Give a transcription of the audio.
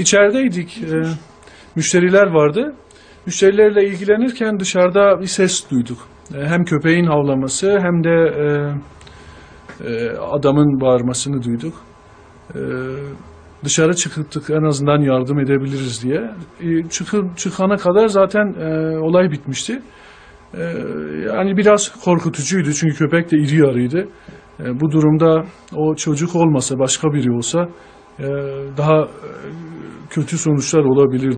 İçerideydik. e, müşteriler vardı. Müşterilerle ilgilenirken dışarıda bir ses duyduk. E, hem köpeğin havlaması hem de e, e, adamın bağırmasını duyduk. E, dışarı çıktık en azından yardım edebiliriz diye. E, çıkı- çıkana kadar zaten e, olay bitmişti. E, yani biraz korkutucuydu çünkü köpek de iri yarıydı. E, bu durumda o çocuk olmasa başka biri olsa e, daha kötü sonuçlar olabilir.